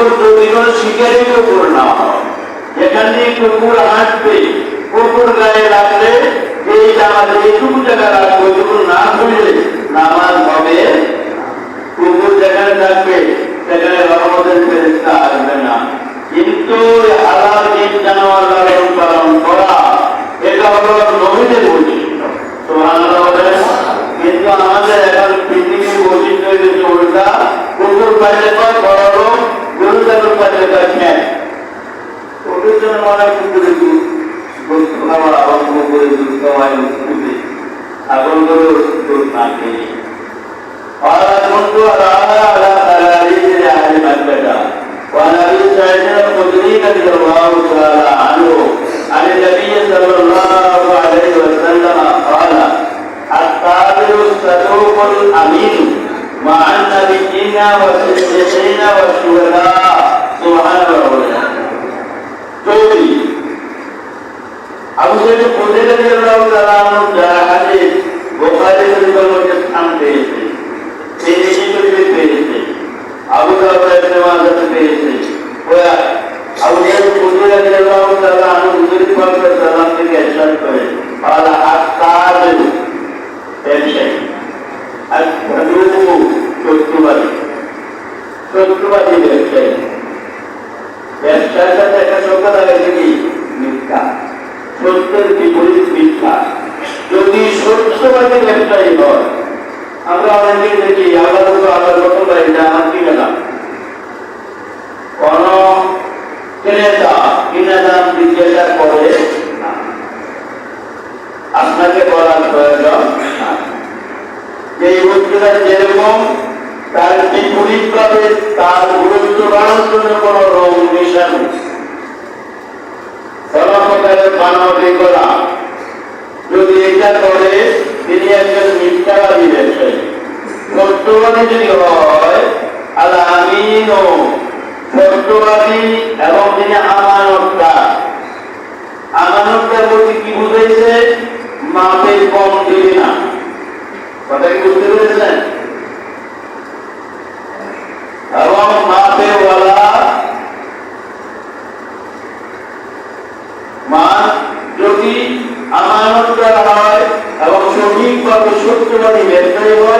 কোনো কুকুর না হয়। কুকুর হাঁটবে, কুকুর গায়ে লাগলে এই আমাদের এইটুকু জায়গা রাখব এটুকু না খুললে নামাজ হবে কুকুর যেখানে থাকবে, সেখানে রহমতের ফেরেস্তা আসবে না। কিন্তু হালাল জীব জানোয়ার লালন পালন করা এটা হলো নবীদের বৈশিষ্ট্য। সুবহানাল্লাহ বলেন। কিন্তু আমাদের এখন পৃথিবীর বৈশিষ্ট্য হয়ে গেছে উল্টা কুকুর পাইলে বড় ছাগল পাইলে কয় খ্যাত ওদের জন্য মনে হয় কুকুরের দুধ দুধ খাওয়ার আরম্ভ করে দুধ খাওয়ায় কুকুরে এখন ধরো দুধ না খেয়ে قال كنت أراها على قراريط أهل مكة وعن أبي سعيد الخدري رضي الله تعالى عنه عن النبي صلى الله عليه وسلم قال الطاهر الصدوق الأمين مع النبيين والصديقين والشهداء subhanahu wa সত্যের বিপরীত মিথ্যা। যদি সত্যবাদী ব্যবসায়ী হয়, আমরা অনেকে দেখি আল্লাহ আল্লাহ প্রথম এটা আমার কি গেলাম কোন ক্রেতা কিনা দাম জিজ্ঞাসা করে, আপনাকে বলার প্রয়োজন যে এই বস্তুটা যেরকম, তার বিপরীত ভাবে তার গুরুত্ব বাড়ানোর জন্য কোন রোগ মিশানো কর্মকারের মানবী করা যদি এটা করে তিনি একজন মিথ্যাবাদী ব্যবসায়ী সত্যবাদী যদি আল আমিন সত্যবাদী এবং তিনি আমানতদার। আমানতদার বলতে কি বুঝাইছে? মাপে কম না। কি বুঝতে এবং মাপেওয়ালা মান যদি আমানতদার হয় এবং সঠিকভাবে সত্যবাদী ব্যবসায়ী হয়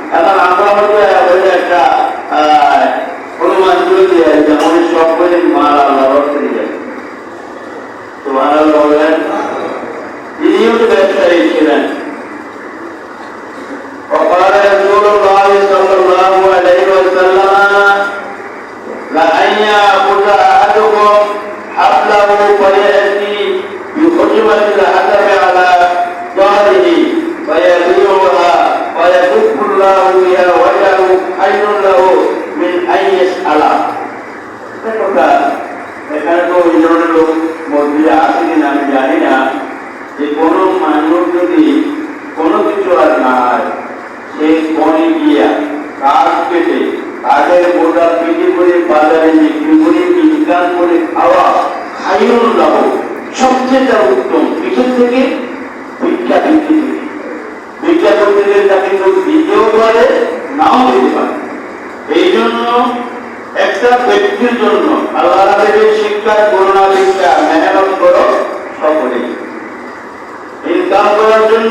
এখন আমরা হয়তো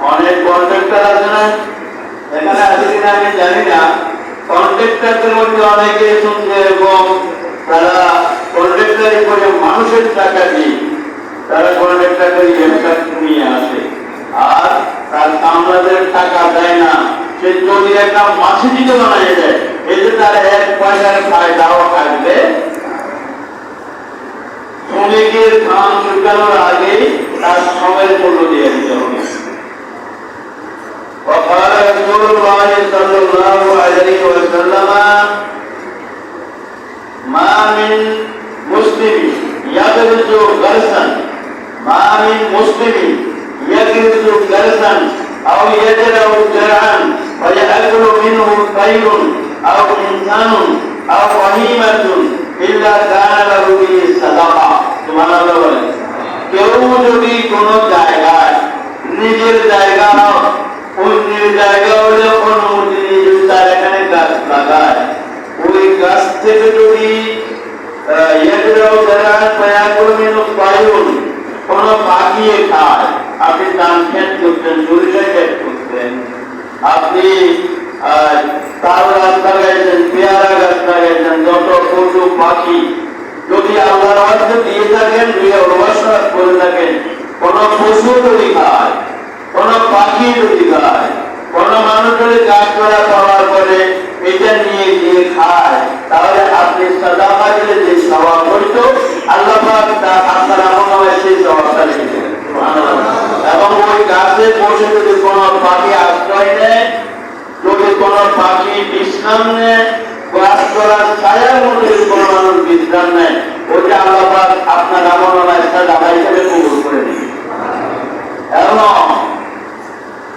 অনেক কন্ট্রাক্টর আছে না? এখানে আছে কিনা আমি জানি না। কন্ট্রাক্টরদের মধ্যে অনেকে শুনছে এবং তারা কন্ট্রাক্টারি করে মানুষের টাকা দিয়ে তারা কন্ট্রাক্টর করে ব্যবসা নিয়ে আসে। আর তার কামলাদের টাকা দেয় না। সে যদি একটা মাসে দিতে বানিয়ে দেয় এতে তার এক পয়সার ফায়দাও থাকবে। শ্রমিকের কাম শুকানোর আগেই তার সময়ের মূল্য দিয়ে দিতে হবে। وقال رسول الله صلى الله عليه وسلم ما من مسلم يغرز غرسا ما من مسلم يغرز غرسا او يزرع زرعا ويأكل منه طير او انسان او بهيمة الا كان له به صدقة سبحان الله বলেন। কেউ যদি কোনো জায়গায় নিজের জায়গা অন্যের পেয়ারা গাছ লাগাইছেন যত পশু পাখি যদি আল্লাহর দিয়ে থাকেন কোন পশু খায় কোন পাখি যদি খায়, কোন মানুষ যদি কাজ করা পাওয়ার পরে এটা নিয়ে গিয়ে খায়, তাহলে আপনি সাদাকা দিলে যে স্বভাব হইত, আল্লাহ আপনার আমল সেই স্বভাবটা এবং ওই গাছে বসে যদি কোন পাখি আশ্রয় নেয়, যদি কোন পাখি বিশ্রাম নেয়, গাছ করার ছায়ার মধ্যে যদি কোনো মানুষ বিশ্রাম নেয়, ওইটা আল্লাহ আপনার আমল নামায় সাদাকা কবুল করে দিবে এবং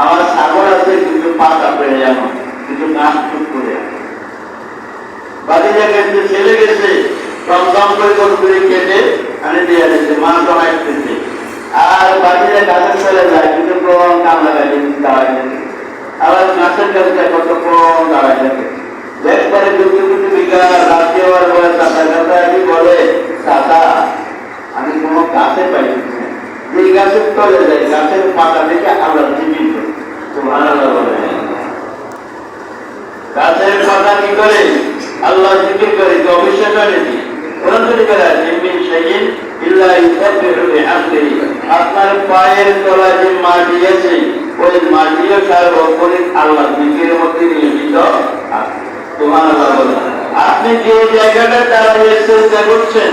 আমার সাগর আছে কিন্তু পাতা পেয়ে যাব কিছু গাছ টুক করে। বাড়িতে ছেলে গেছে দম করে করে করে কেটে দিয়ে আর গাছের চলে যায় কিন্তু কাম লাগাই দাঁড়াই আবার গাছের কত প্রমাণ দাঁড়াই থাকে। একবারে রাত্রে আবার কথা কি বলে, চাষা, আমি কোনো গাছে পাইছি। যে গাছের তলে যায়, গাছের পাতা দেখে আল্লাহ জীবিত সুবহানাল্লাহ বলে। কি করে? আল্লাহ জিকির করে গবেষণা করে দি কোরআন শরীফে আছে শাইইন ইল্লা ইউসাব্বিহু বিহামদিহি। আপনার পায়ের তলায় যে মাটি আছে মাটিও আল্লাহ জিকিরের মধ্যে নিয়োজিত আছে। আপনি যে জায়গাটা দাঁড়িয়ে চেষ্টা করছেন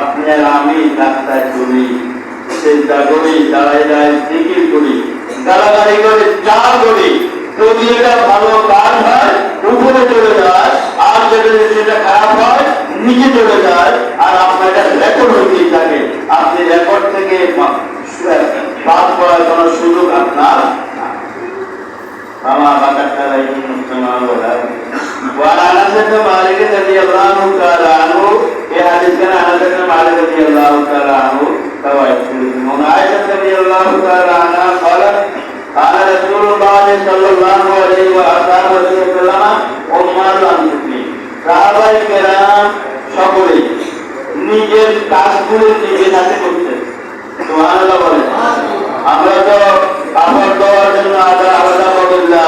আপনি আর আমি রাস্তায় চলি, চিন্তা করি, দাঁড়ায় দাঁড়ায় জিকির করি তাড়াতাড়ি করে চা করি। যদি এটা ভালো কাজ হয়, উপরে চলে যায়, আর যেটা সেটা খারাপ হয়, নিচে চলে যায়, আর আপনার এটা রেকর্ড হইতেই থাকে। আপনি রেকর্ড থেকে বাদ করার কোনো সুযোগ আপনার? আমার বাকার তারা وعن انس بن مالك رضي الله تعالى عنه في حديث كان انس بن مالك رضي الله تعالى عنه فوائد وعن عائشه رضي الله تعالى عنها قالت قال رسول الله صلى الله عليه واصحابه وسلم عمر المسلمين সাহাবাই কেরাম সকলে নিজের কাজগুলো নিজের হাতে করতেন সুবহানাল্লাহ বলেন আমরা তো কাপড় দেওয়ার জন্য আলাদা আলাদা বদল্লা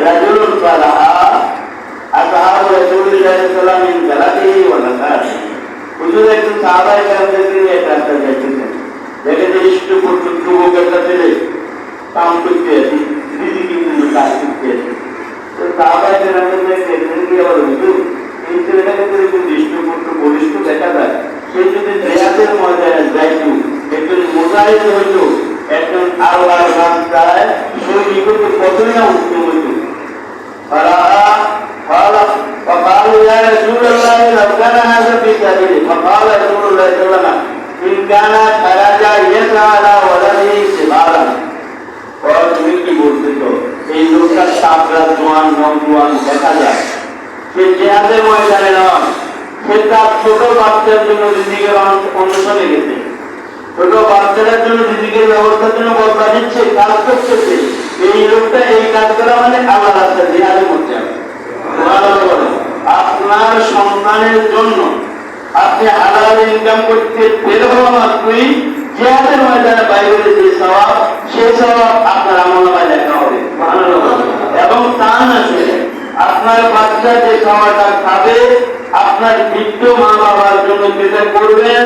رجل فلها أصحاب رسول الله صلى الله عليه وسلم من غلطه ونساته হুজুর একজন সাহাবাই কাছে এটা একটা দেখেছেন দেখে যে ইষ্ট পুত্র যুবকের কাছে কাম করতে আছি দিদি কিন্তু কাজ করতে আছি তো সাহাবাই কাছে দেখেছেন কি আবার হুজুর এই ছেলেটাকে তো একটু ইষ্ট পুত্র বলিষ্ঠ দেখা যায় সে যদি দেয়াতের ময়দানে যাইতো একজন মোজাহিদ হইতো একজন আল্লাহর রাস্তায় সৈনিক হইতো কতই না উত্তম হইতো فرأى قال فقالوا يا رسول الله لو كان هذا في سبيلي فقال رسول الله صلى الله عليه وسلم إن كان خرج يسعى على ولده سبالا और তুমি কি বলতেছো এই লোকটা সাপরা জোয়ান নজওয়ান দেখা যায় সে জেহাদের ময়দানে নয় সে তার ছোট বাচ্চার জন্য রিজিকের অনুসরণে গেছে ছোট বাচ্চাদের জন্য রিজিকের ব্যবস্থার জন্য বদলা দিচ্ছে কাজ করতেছে এই লোকটা এই কাজ করা মানে আল্লাহ রাস্তা জিহাদের মধ্যে। আপনার সন্তানের জন্য আপনি হালাল ইনকাম করতে বের হওয়া মাত্রই জিহাদের ময়দানে বাইরে যে স্বভাব, সেই স্বভাব আপনার আমলামায় হবে। এবং তা না আপনার বাচ্চা যে খাওয়াটা খাবে, আপনার বৃদ্ধ মা বাবার জন্য যেটা করবেন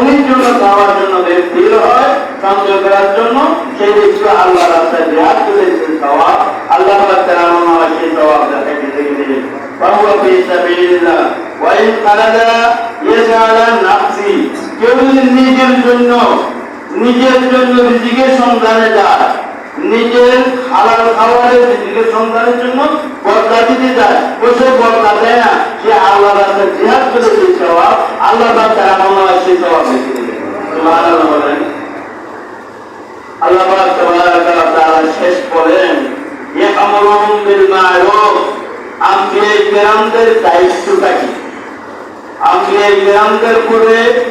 পাওয়ার জন্য হয় সঞ্চয় করার জন্য সেই আল্লাহ রাস্তায় করে আল্লাহ আমার সেই স্বভাব কেউ যদি নিজের জন্য নিজের জন্য নিজেকে সন্ধানে যায়, নিজের হালাল খাবারের নিজেকে সন্ধানের জন্য বদলা দিতে যায়, ও বদলা দেয় না, সে আল্লাহ রাস্তায় জিহাদ করে সেই আল্লাহ রাস্তায় আমার সেই স্বভাব দেখে দায়িত্বটা কি? আম্বিয়া কিরামদের উপরে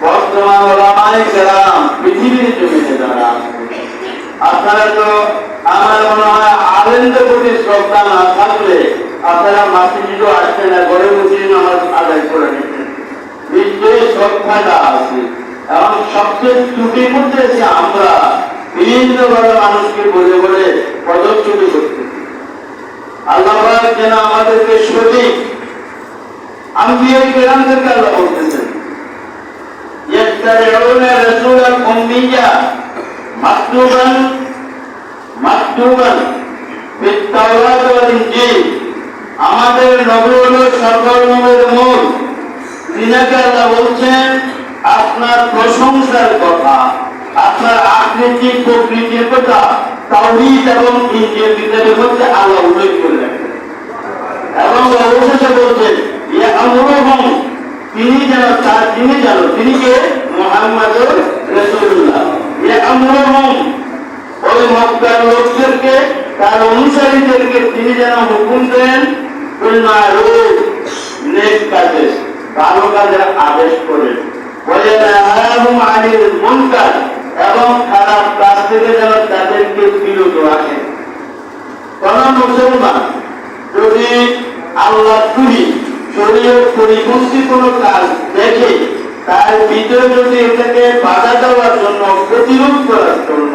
বর্তমান ওলামায়ে কেরাম পৃথিবীর জমিনে যারা। আপনারা তো আমার না থাকলে আপনারা আমার আদায় করে নিতেন। নিশ্চয়ই শ্রদ্ধাটা আছে। এবং সবচেয়ে ত্রুটির মধ্যে যে আমরা বিভিন্নভাবে মানুষকে বলে বলে পদচ্যুতি করতেছি আল্লাহ পাক যেন আমাদেরকে সঠিক আমি এই কেরামদেরকে আল্লাহ বলতেছেন يتبعون رسولا أميا مكتوبا مكتوبا في التوراة والإنجيل আমাদের নবী হলো সকল নবের মূল তিনাকে আল্লাহ বলছেন আপনার প্রশংসার কথা, আপনার আকৃতি, প্রকৃতির কথা, তাওহীদ এবং ইনজিল কিতাবের মধ্যে আল্লাহ উল্লেখ করে এবং অবশেষে বলছেন, ইয়া আমরুহুম তিনি যেন তার, তিনি যেন, তিনি কে? মোহাম্মদুর রাসূলুল্লাহ। ইয়া আমরুহুম ওই মক্কার লোকদেরকে, তার অনুসারীদেরকে তিনি যেন হুকুম দেন বিল নেক কাজে ভালো কাজের আদেশ করেন। এবং খারাপ কাজ থেকে যেন তাদেরকে বিরত রাখেন কোন মুসলমান যদি আল্লাহ তুলি শরীরের পরিপন্থী কোনো কাজ দেখে, তার ভিতরে যদি এটাকে বাধা দেওয়ার জন্য, প্রতিরোধ করার জন্য,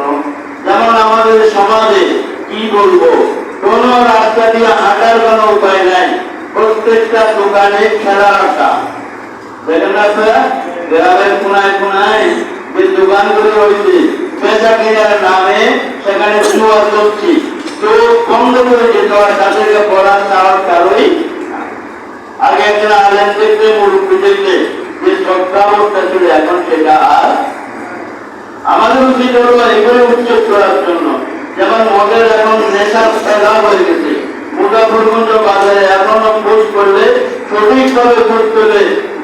যেমন আমাদের সমাজে কি বলব, কোন রাস্তা দিয়ে হাঁটার কোনো উপায় নাই। প্রত্যেকটা দোকানে খেলা রাখা দেখেন আপনারা? গ্রামের কোনায় কোনায় যে দোকানগুলো রয়েছে। বেচা কেনার নামে সেখানে চলছে তো বন্ধ করে যেতে তাদেরকে পড়া চাওয়ার কারণেই আগে একজন আলেন যে ছিল, এখন সেটা আর আমাদের উচিত এগুলো উচ্ছেদ করার জন্য। যেমন মদের এখন নেশা ফেলা হয়ে গেছে। মুজাফরগঞ্জ বাজারে এখনও খোঁজ করলে সঠিকভাবে খোঁজ করলে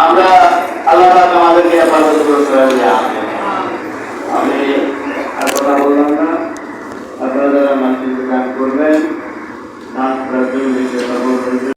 আমরা আল্লাহ আমাদেরকে আপাতত আমি আর কথা বললাম না। আপনারা যারা মানুষকে দান করবেন দান করার জন্য